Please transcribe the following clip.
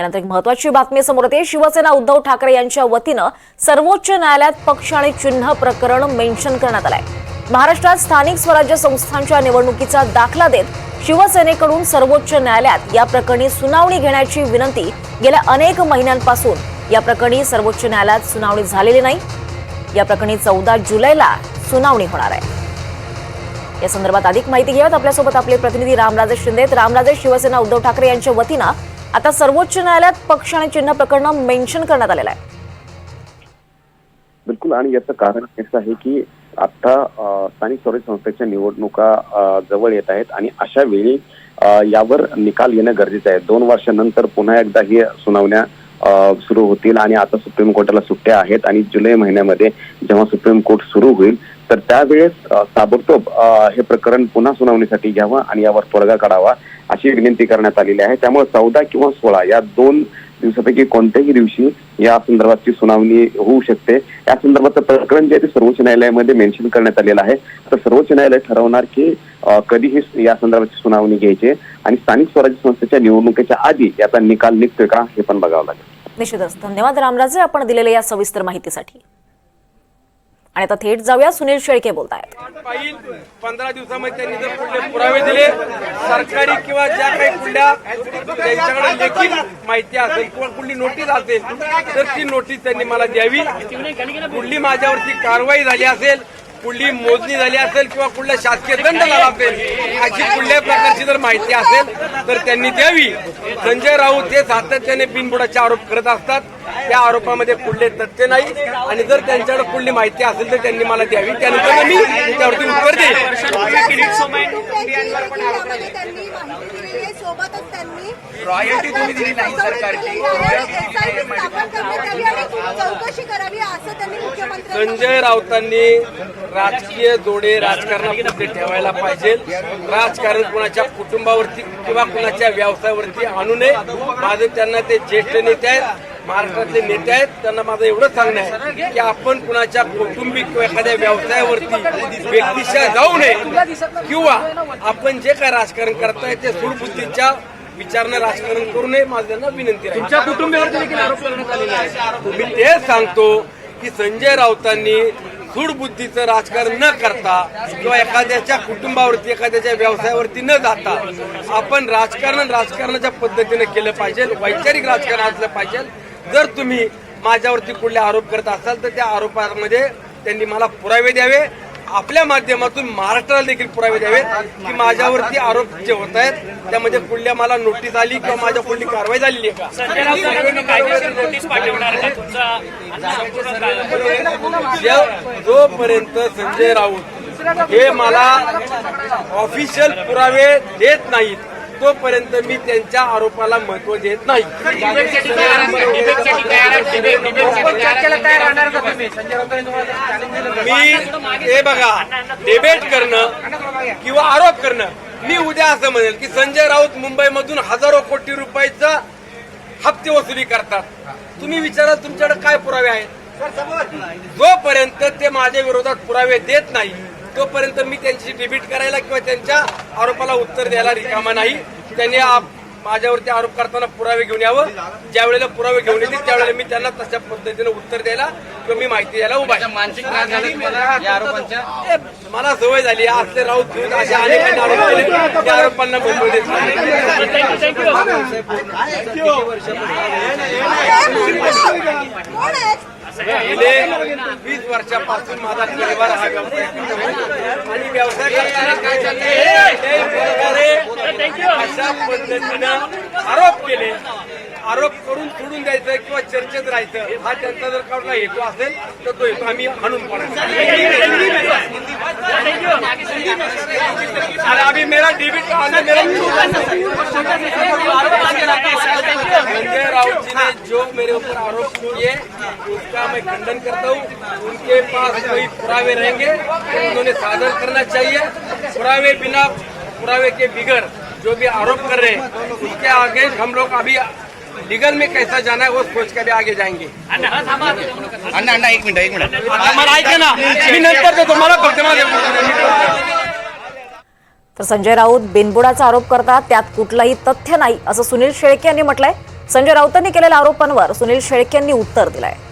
यानंतर एक महत्वाची बातमी समोर येते. शिवसेना उद्धव ठाकरे यांच्या वतीनं सर्वोच्च न्यायालयात पक्ष आणि चिन्ह प्रकरण मेन्शन करण्यात आलंय. महाराष्ट्रात स्थानिक स्वराज्य संस्थांच्या निवडणुकीचा दाखला देत शिवसेनेकडून सर्वोच्च न्यायालयात या प्रकरणी सुनावणी घेण्याची विनंती गेल्या अनेक महिन्यांपासून या प्रकरणी सर्वोच्च न्यायालयात सुनावणी झालेली नाही. या प्रकरणी चौदा जुलैला सुनावणी होणार आहे. या संदर्भात अधिक माहिती घेऊयात. आपल्यासोबत आपले प्रतिनिधी रामराजे शिंदे रामराजे शिवसेना उद्धव ठाकरे यांच्या वतीनं आता सर्वोच्च न्यायालयात पक्ष आणि चिन्ह प्रकरण मेन्शन करण्यात आलेलं आहे. बिलकुल आणि याचं कारण असं आहे की आता स्थानिक स्वराज्य संस्थेच्या निवडणुका जवळ येत आहेत आणि अशा वेळी यावर निकाल येणं गरजेचं आहे. दोन वर्षानंतर पुन्हा एकदा ही सुनावण्या सुरू होतील आणि आता सुप्रीम कोर्टाला सुट्ट्या आहेत आणि जुलै महिन्यामध्ये जेव्हा सुप्रीम कोर्ट सुरू होईल तर त्यावेळेस ताबडतोब हे प्रकरण पुन्हा सुनावणीसाठी घ्यावं आणि यावर तोडगा काढावा अशी विनंती करण्यात आलेली आहे. त्यामुळे चौदा किंवा सोळा या दोन दिवसापैकी कोणत्याही दिवशी या संदर्भातची सुनावणी होऊ शकते. या संदर्भाचं प्रकरण जे आहे ते सर्वोच्च न्यायालयामध्ये मेन्शन करण्यात आलेलं आहे. तर सर्वोच्च न्यायालय ठरवणार की अ, कधी ही या संदर्भाची सुनावणी घ्यायची आणि स्थानिक स्वराज्य संस्थेच्या निवडणुकीच्या आधी याचा निकाल निघतोय का हे पण बघावं लागेल. निश्चितच. धन्यवाद रामराजे. आपण दिलेल्या या सविस्तर माहितीसाठी. आणि आता थेट जाऊया. सुनील शेळके बोलत आहेत पाहिल पंधरा दिवसामध्ये त्यांनी जर कुठले पुरावे दिले सरकारी किंवा ज्या काही कुठल्या त्यांच्याकडे देखील माहिती असेल किंवा कुठली नोटीस असेल तर ती नोटीस त्यांनी मला द्यावी. कुठली माझ्यावरती कारवाई झाली असेल कुठली मोजणी झाली असेल किंवा कुठला शासकीय दंड झाला असेल अशी कुठल्याही प्रकारची जर माहिती असेल तर त्यांनी द्यावी. संजय राऊत हे सातत्याने बिनबुडाचे आरोप करत असतात. त्या आरोपामध्ये कुठले तथ्य नाही. आणि जर त्यांच्याकडे कुठली माहिती असेल तर त्यांनी मला द्यावी. त्यानंतर मी त्यावरती उत्तर सोबतच त्यांनी रॉयल्टी तुम्ही दिली नाही सरकारची. चौकशी करावी असं त्यांनी मुख्यमंत्री संजय राऊतांनी राजकीय जोडे राजकारणामध्ये ठेवायला पाहिजे? राजकारण कुणाच्या कुटुंबावरती किंवा कुणाच्या व्यवसायावरती आणू नये. माझे त्यांना ते ज्येष्ठ नेते आहेत महाराष्ट्रातले नेते आहेत त्यांना माझं एवढंच सांगणं आहे की आपण कुणाच्या कौटुंबिक किंवा एखाद्या व्यवसायावरती व्यक्तिशः जाऊ नये. किंवा आपण जे काय राजकारण करताय ते सुडबुद्धीच्या विचारनं राजकारण करू नये. माझं त्यांना विनंती आहे. तुमच्या कुटुंबियावरती देखील आरोप करण्यात आलेले आहे मी तेच सांगतो की संजय राऊतांनी सूडबुद्धीचं राजकारण न करता किंवा एखाद्याच्या कुटुंबावरती एखाद्याच्या व्यवसायावरती न जाता आपण राजकारण राजकारणाच्या पद्धतीने केलं पाहिजे वैचारिक राजकारण असलं पाहिजे. जर तुम्ही माझ्यावरती कुठले आरोप करत असाल तर त्या आरोपामध्ये त्यांनी मला पुरावे द्यावे. आपल्या माध्यमातून महाराष्ट्राला देखील पुरावे द्यावेत की माझ्यावरती आरोप जे होत आहेत त्यामध्ये कुठल्या मला नोटीस आली किंवा माझ्या कुठली कारवाई झालेली आहे का? जोपर्यंत संजय राऊत हे मला ऑफिशियल पुरावे देत नाहीत तोपर्यंत मी त्यांच्या आरोपाला महत्त्व देत नाही. मी हे बघा डिबेट करणं किंवा आरोप करणं मी उद्या असं म्हणेल की संजय राऊत मुंबईमधून हजारो कोटी रुपयाचा हप्ते वसुली करतात. तुम्ही विचारा तुमच्याकडे काय पुरावे आहेत. जोपर्यंत ते माझ्या विरोधात पुरावे देत नाही तोपर्यंत मी त्यांची डिबेट करायला किंवा त्यांच्या आरोपाला उत्तर द्यायला रिकामा नाही. त्यांनी आप- माझ्यावरती आरोप करताना पुरावे घेऊन यावं. ज्या वेळेला पुरावे घेऊन येतील त्यावेळेला मी त्यांना तशा पद्धतीने उत्तर द्यायला किंवा मी माहिती द्यायला उभा. मानसिक मला सवय झाली. असले राऊत घेऊन असे अनेकांनी आरोप केले. त्या आरोपांना महत्त्व देत गेले वीस वर्षापासून माझा परिवार हा व्यवसाय करतो. आणि व्यवसाय करताना काय अशा पद्धतीनं आरोप केले. आरोप करून सोडून द्यायचं किंवा चर्चेत राहायचं हा त्यांचा जर काढला हेतू असेल तर तो हेतू आम्ही आणून पडायचा अभी मेरा डेबिट मेरा संजय राउत जी मेरे ऊपर आरोप किए उसका मैं खंडन करता हूँ। उनके पास कोई पुरावे रहेंगे तो उन्होंने सादर करना चाहिए। पुरावे बिना पुरावे के बिगर जो भी आरोप कर रहे हैं उसके आगे हम लोग अभी लीगल में कैसा जाना है वो सोच के अभी आगे जाएंगे। अण्णा अण्णा एक मिनिट एक मिनिट। मला ऐका ना मी नंतर देतो मला फक्त तर संजय राऊत बिनबुडाचा आरोप करतात त्यात कुठलंही तथ्य नाही असं सुनील शेळके यांनी म्हटलंय. संजय राऊतांनी केलेल्या आरोपांवर सुनील शेळके यांनी उत्तर दिलं आहे